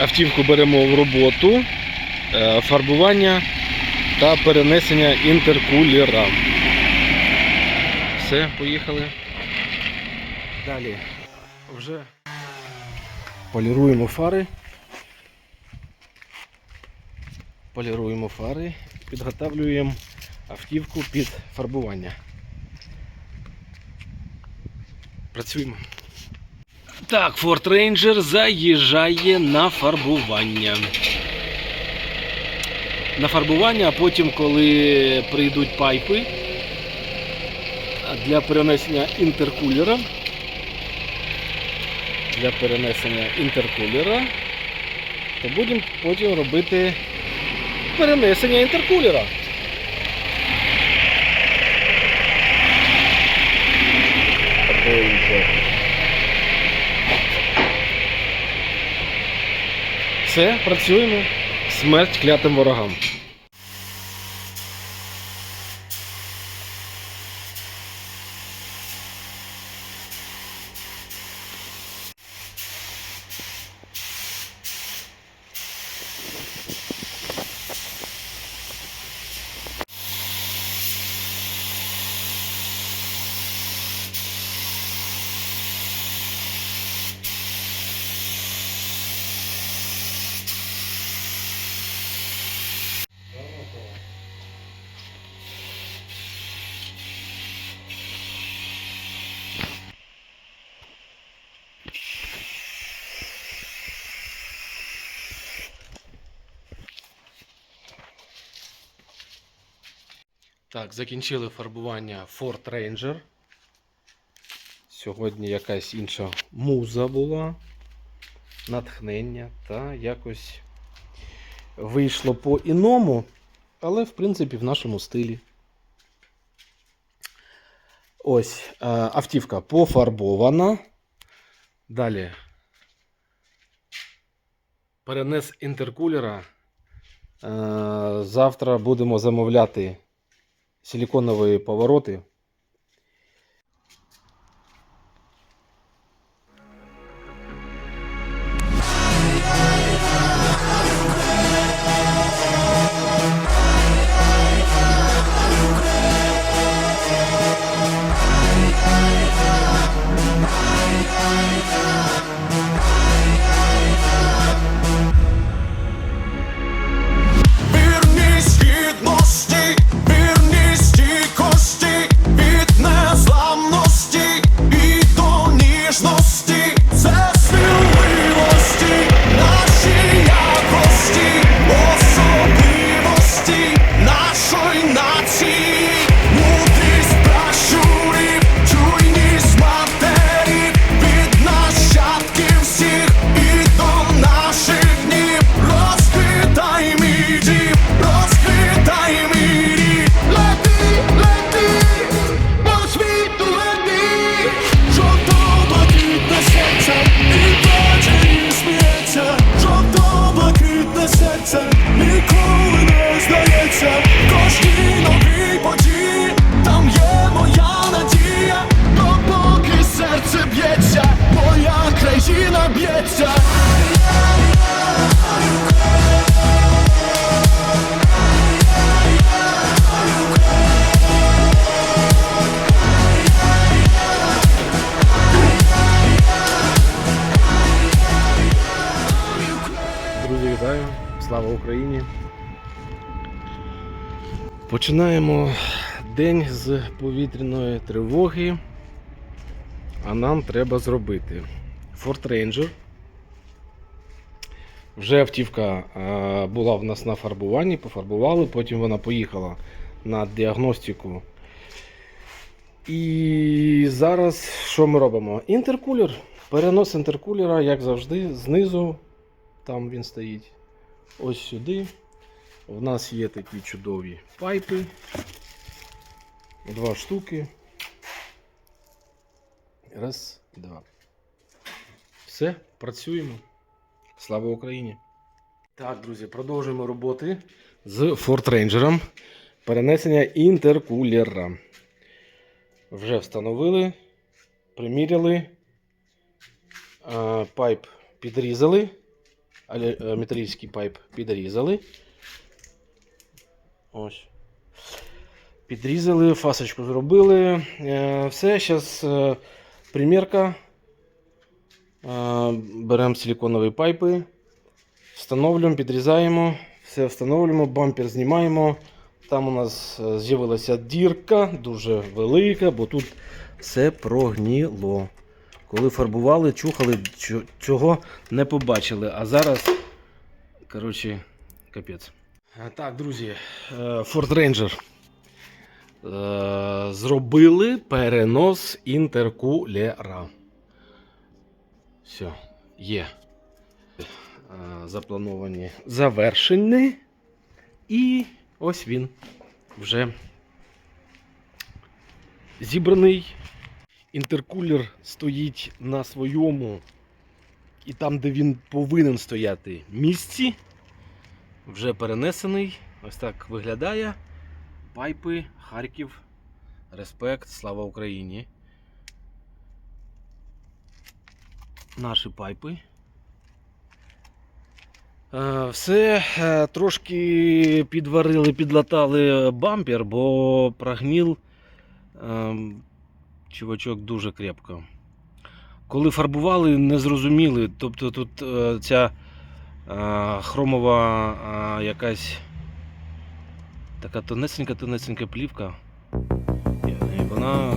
Автівку беремо в роботу, е, фарбування та перенесення інтеркулера. Все, поїхали. Далі вже поліруємо фари. Поліруємо фари, підготовлюємо автівку під фарбування. Працюємо. Так, Ford Ranger заїжджає на фарбування. На фарбування, а потім, коли прийдуть пайпи для перенесення інтеркулера. Для перенесення інтеркулера, то будемо потім робити перенесення інтеркулера. Все, працюємо. Смерть клятим ворогам. Так, закінчили фарбування Ford Ranger. Сьогодні якась інша муза була, натхнення, та якось вийшло по-іному, але в принципі в нашому стилі. Ось е, автівка пофарбована. Далі перенес інтеркулера. Е, Завтра будемо замовляти силиконові повороти. Україні! Починаємо день з повітряної тривоги, а нам треба зробити Ford Ranger. Вже автівка е, була в нас на фарбуванні, пофарбували, потім вона поїхала на діагностику. І зараз що ми робимо? Інтеркулер. Перенос інтеркулера, як завжди, знизу там він стоїть. Ось сюди. У нас є такі чудові пайпи. Два штуки. Раз, два. Все, працюємо. Слава Україні! Так, друзі, продовжуємо роботи з Ford Ranger. Перенесення інтеркулера. Вже встановили, приміряли, пайп підрізали. Е, металічний пайп підрізали. Ось. Підрізали, фасочку зробили. Е, Все, зараз примірка. Е, Беремо силиконові пайпи, встановлюємо, підрізаємо, все встановлюємо, бампер знімаємо. Там у нас з'явилася дірка, дуже велика, бо тут все прогніло. Коли фарбували, чухали, цього не побачили. А зараз, коротше, капець. Е, Так, друзі, е, Ford Ranger. Е, Зробили перенос інтеркулера. Все, є. Заплановані завершені. І ось він вже зібраний. Інтеркулер стоїть на своєму і там, де він повинен стояти місці. Вже перенесений. Ось так виглядає. Пайпи, Харків. Респект, слава Україні. Наші пайпи. Е, Все е, трошки підварили, підлатали бампер, бо прогнів ем, чувачок дуже крепко. Коли фарбували, не зрозуміли. Тобто тут е, ця е, хромова е, якась така тонесенька, тонесенька плівка. І вона